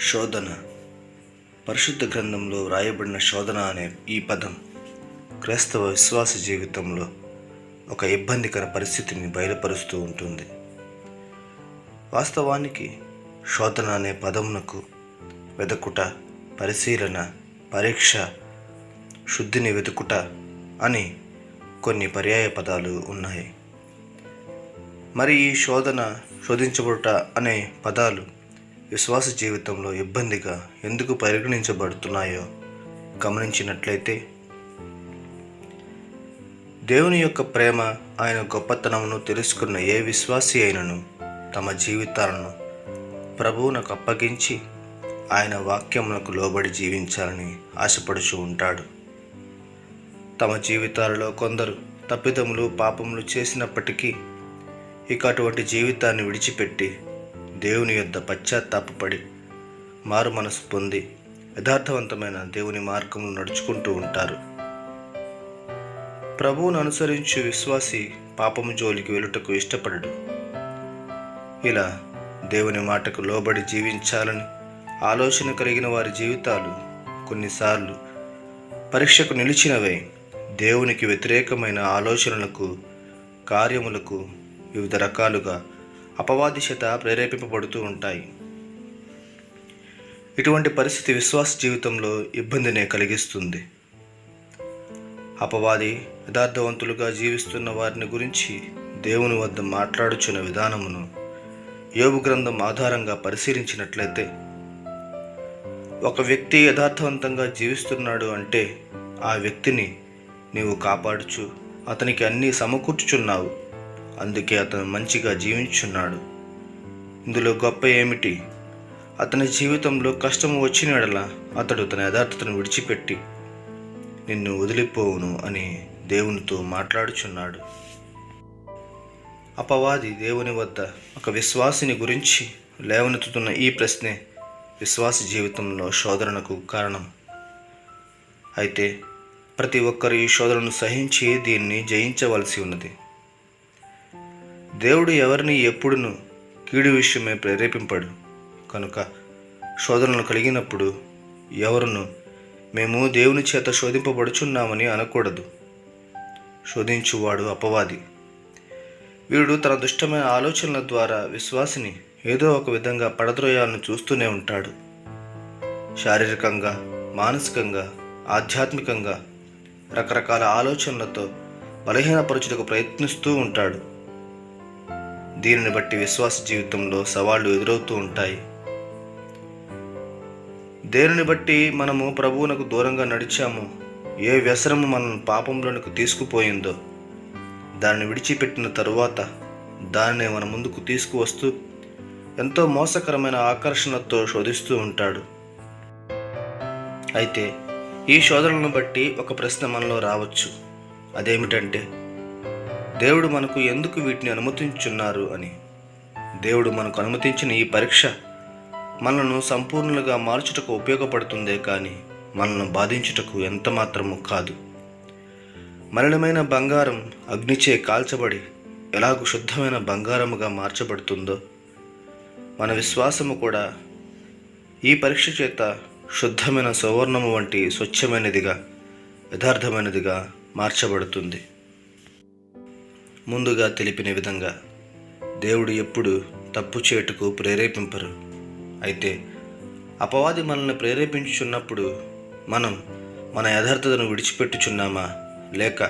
శోధన. పరిశుద్ధ గ్రంథంలో వ్రాయబడిన శోధన అనే ఈ పదం క్రైస్తవ విశ్వాస జీవితంలో ఒక ఇబ్బందికర పరిస్థితిని బయలుపరుస్తూ ఉంటుంది. వాస్తవానికి శోధన అనే పదమునకు వెదకుట పరిశీలన పరీక్ష శుద్ధిని వెతుకుట అని కొన్ని పర్యాయ పదాలు ఉన్నాయి. మరి ఈ శోధన శోధించబడుట అనే పదాలు విశ్వాస జీవితంలో ఇబ్బందిగా ఎందుకు పరిగణించబడుతున్నాయో గమనించినట్లయితే దేవుని యొక్క ప్రేమ ఆయన గొప్పతనమును తెలుసుకున్న ఏ విశ్వాసి అయినను తమ జీవితాలను ప్రభువునకు అప్పగించి ఆయన వాక్యములకు లోబడి జీవించాలని ఆశపడుచు ఉంటాడు. తమ జీవితాలలో కొందరు తప్పిదములు పాపములు చేసినప్పటికీ ఇక అటువంటి జీవితాన్ని విడిచిపెట్టి దేవుని యొద్ద పశ్చాత్తాపపడి మారు మనసు పొంది యథార్థవంతమైన దేవుని మార్గంలో నడుచుకుంటూ ఉంటారు. ప్రభువును అనుసరించు విశ్వాసి పాపము జోలికి వెలుటకు ఇష్టపడడు. ఇలా దేవుని మాటకు లోబడి జీవించాలని ఆలోచన కలిగిన వారి జీవితాలు కొన్నిసార్లు పరీక్షకు నిలిచినవే. దేవునికి వ్యతిరేకమైన ఆలోచనలకు కార్యములకు వివిధ రకాలుగా అపవాది చేత ప్రేరేపింపబడుతూ ఉంటాయి. ఇటువంటి పరిస్థితి విశ్వాస జీవితంలో ఇబ్బందినే కలిగిస్తుంది. అపవాది యథార్థవంతులుగా జీవిస్తున్న వారిని గురించి దేవుని వద్ద మాట్లాడుచున్న విధానమును యోగు గ్రంథం ఆధారంగా పరిశీలించినట్లయితే ఒక వ్యక్తి యథార్థవంతంగా జీవిస్తున్నాడు అంటే ఆ వ్యక్తిని నీవు కాపాడుచు అతనికి అన్నీ సమకూర్చుచున్నావు. అందుకే అతను మంచిగా జీవించున్నాడు ఇందులో గొప్ప ఏమిటి? అతని జీవితంలో కష్టము వచ్చినడలా అతడు తన యథార్థతను విడిచిపెట్టి నిన్ను వదిలిపోవును అని దేవునితో మాట్లాడుచున్నాడు. అపవాది దేవుని వద్ద ఒక విశ్వాసిని గురించి లేవనెత్తుతున్న ఈ ప్రశ్నే విశ్వాస జీవితంలో శోధనకు కారణం. అయితే ప్రతి ఒక్కరు ఈ శోధనను సహించి దీన్ని జయించవలసి ఉన్నది. దేవుడు ఎవరిని ఎప్పుడును కీడు విషయమే ప్రేరేపింపడు. కనుక శోధనలు కలిగినప్పుడు ఎవరును మేము దేవుని చేత శోధింపబడుచున్నామని అనకూడదు. శోధించువాడు అపవాది. వీడు తన దుష్టమైన ఆలోచనల ద్వారా విశ్వాసిని ఏదో ఒక విధంగా పడద్రోయాలను చూస్తూనే ఉంటాడు. శారీరకంగా మానసికంగా ఆధ్యాత్మికంగా రకరకాల ఆలోచనలతో బలహీనపరచుటకు ప్రయత్నిస్తూ ఉంటాడు. దీనిని బట్టి విశ్వాస జీవితంలో సవాళ్ళు ఎదురవుతూ ఉంటాయి. దేనిని బట్టి మనము ప్రభువునకు దూరంగా నడిచాము ఏ వ్యసనము మనల్ని పాపంలోనికి తీసుకుపోయిందో దానిని విడిచిపెట్టిన తరువాత దానిని మన ముందుకు తీసుకువస్తూ ఎంతో మోసకరమైన ఆకర్షణతో శోధిస్తూ ఉంటాడు. అయితే ఈ శోధనలను బట్టి ఒక ప్రశ్న మనలో రావచ్చు. అదేమిటంటే దేవుడు మనకు ఎందుకు వీటిని అనుమతించున్నారు అని? దేవుడు మనకు అనుమతించిన ఈ పరీక్ష మనను సంపూర్ణలుగా మార్చుటకు ఉపయోగపడుతుందే కానీ మనల్ని బాధించుటకు ఎంత మాత్రము కాదు. మలినమైన బంగారం అగ్నిచే కాల్చబడి ఎలాగూ శుద్ధమైన బంగారముగా మార్చబడుతుందో? మన విశ్వాసము కూడా ఈ పరీక్ష చేత శుద్ధమైన సువర్ణము వంటి స్వచ్ఛమైనదిగా యథార్థమైనదిగా మార్చబడుతుంది. ముందుగా తెలిపిన విధంగా దేవుడు ఎప్పుడు తప్పు చేటుకు ప్రేరేపింపరు. అయితే అపవాది మనల్ని ప్రేరేపించుచున్నప్పుడు మనం మన యథార్థతను విడిచిపెట్టుచున్నామా? లేక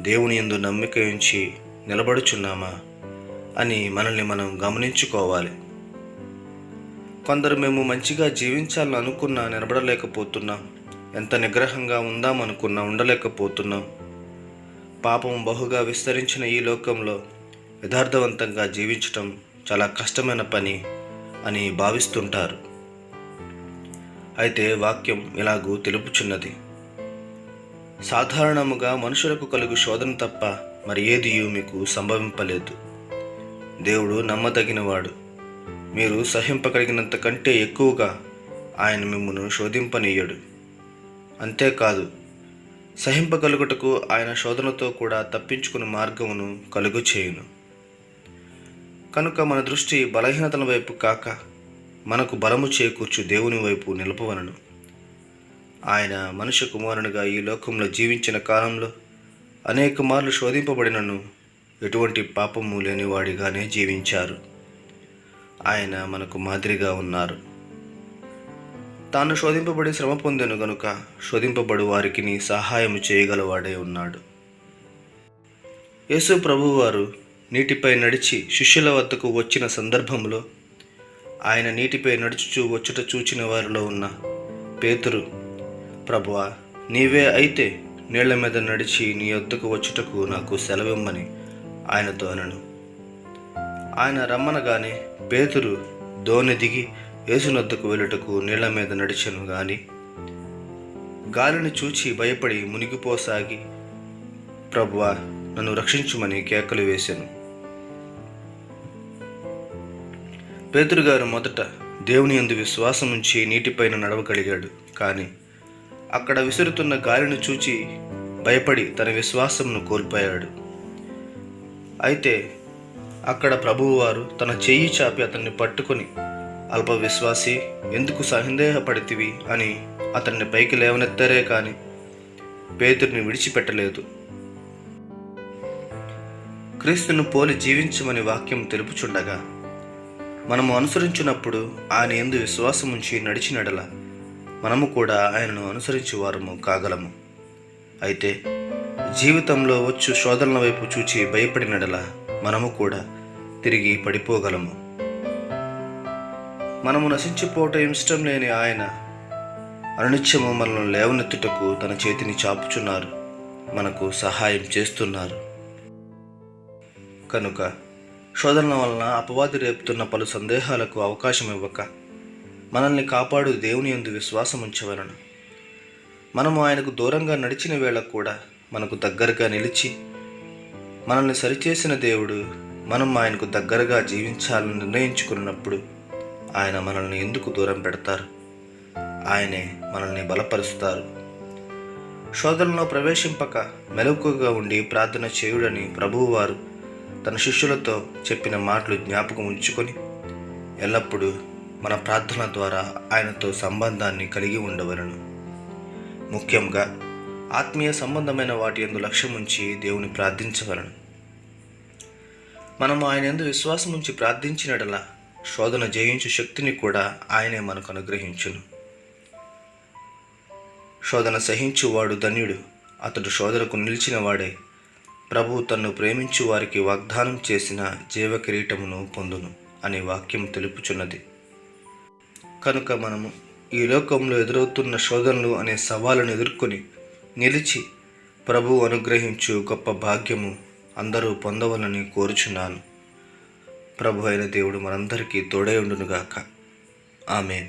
దేవుని ఎందు నమ్మిక ఉంచి నిలబడుచున్నామా? అని మనల్ని మనం గమనించుకోవాలి. కొందరు మేము మంచిగా జీవించాలని అనుకున్నా నిలబడలేకపోతున్నాం. ఎంత నిగ్రహంగా ఉందామనుకున్నా ఉండలేకపోతున్నాం. పాపం బహుగా విస్తరించిన ఈ లోకంలో యథార్థవంతంగా జీవించటం చాలా కష్టమైన పని అని భావిస్తుంటారు. అయితే వాక్యం ఇలాగూ తెలుపుచున్నది. సాధారణముగా మనుషులకు కలుగు శోధన తప్ప మరి ఏదియూ మీకు సంభవింపలేదు. దేవుడు నమ్మదగినవాడు. మీరు సహింపగలిగినంత కంటే ఎక్కువగా ఆయన మిమ్మను శోధింపనీయడు. అంతేకాదు సహింపగలుగుటకు ఆయన శోధనతో కూడా తప్పించుకుని మార్గమును కలుగు చేయును కనుక మన దృష్టి బలహీనతల వైపు కాక మనకు బలము చేకూర్చు దేవుని వైపు నిలపవలను. ఆయన మనుష్య కుమారునిగా ఈ లోకంలో జీవించిన కాలంలో అనేక మార్లు శోధింపబడినను ఎటువంటి పాపము లేనివాడిగానే జీవించారు. ఆయన మనకు మాదిరిగా ఉన్నారు. తాను శోధింపబడి శ్రమ పొందెను గనుక శోధింపబడు వారికి నీ సహాయం చేయగలవాడే ఉన్నాడు. యేసు ప్రభువారు నీటిపై నడిచి శిష్యుల వద్దకు వచ్చిన సందర్భంలో ఆయన నీటిపై నడుచుచూ వచ్చుట చూచిన వారిలో ఉన్న పేతురు ప్రభువా నీవే అయితే నీళ్ళ మీద నడిచి నీ వద్దకు వచ్చుటకు నాకు సెలవిమ్మని ఆయనతో అనను. ఆయన రమ్మనగానే పేతురు దోణి దిగి యేసునొద్దకు వెళ్ళుటకు నీళ్ళ మీద నడిచెను గాని గాలిని చూచి భయపడి మునిగిపోసాగి ప్రభువా నన్ను రక్షించుమని కేకలు వేశాను పేతురుగారు మొదట దేవుని యందు విశ్వాసం ఉంచి నీటిపైన నడవగలిగాడు. కానీ అక్కడ విసురుతున్న గాలిని చూచి భయపడి తన విశ్వాసంను కోల్పోయాడు. అయితే అక్కడ ప్రభువువారు తన చెయ్యి చాపి అతన్ని పట్టుకొని అల్ప విశ్వాసి ఎందుకు సందేహపడితివి అని అతన్ని పైకి లేవనెత్తారే కానీ పేతుడిని విడిచిపెట్టలేదు. క్రీస్తును పోలి జీవించమని వాక్యం తెలుపుచుండగా మనము అనుసరించినప్పుడు ఆయన ఎందు విశ్వాసం ఉంచి నడిచినడల మనము కూడా ఆయనను అనుసరించేవారము కాగలము. అయితే జీవితంలో వచ్చు శోధనల వైపు చూచి భయపడినడల మనము కూడా తిరిగి పడిపోగలము. మనము నశించిపోవటం ఇష్టం లేని ఆయన అనునిత్యము మనల్ని లేవనెత్తుటకు తన చేతిని చాపుచున్నారు. మనకు సహాయం చేస్తున్నారు. కనుక శోధనల వలన అపవాది రేపుతున్న పలు సందేహాలకు అవకాశం ఇవ్వక మనల్ని కాపాడు దేవుని ఎందు విశ్వాసం ఉంచవలను. మనము ఆయనకు దూరంగా నడిచిన వేళ కూడా మనకు దగ్గరగా నిలిచి మనల్ని సరిచేసిన దేవుడు మనం ఆయనకు దగ్గరగా జీవించాలని నిర్ణయించుకున్నప్పుడు ఆయన మనల్ని ఎందుకు దూరం పెడతారు? ఆయనే మనల్ని బలపరుస్తారు. శోధనలో ప్రవేశింపక మెలకుగా ఉండి ప్రార్థన చేయుడని ప్రభువువారు తన శిష్యులతో చెప్పిన మాటలు జ్ఞాపకం ఉంచుకొని ఎల్లప్పుడూ మన ప్రార్థన ద్వారా ఆయనతో సంబంధాన్ని కలిగి ఉండవలను. ముఖ్యంగా ఆత్మీయ సంబంధమైన వాటి ఎందు లక్ష్యం ఉంచి దేవుని ప్రార్థించవలను. మనము ఆయన ఎందు విశ్వాసం ఉంచి ప్రార్థించినడలా శోధన జయించు శక్తిని కూడా ఆయనే మనకు అనుగ్రహించును. శోధన సహించువాడు ధన్యుడు. అతడు శోధనకు నిలిచిన వాడే ప్రభు తన్ను ప్రేమించు వారికి వాగ్దానం చేసిన జీవ కిరీటమును పొందును అనే వాక్యం తెలుపుచున్నది. కనుక మనము ఈ లోకంలో ఎదురవుతున్న శోధనలు అనే సవాళ్ళను ఎదుర్కొని నిలిచి ప్రభు అనుగ్రహించు గొప్ప భాగ్యము అందరూ పొందవలని కోరుచున్నాను. ప్రభు అయిన దేవుడు మనందరికీ తోడై ఉండునుగాక. ఆమెన్.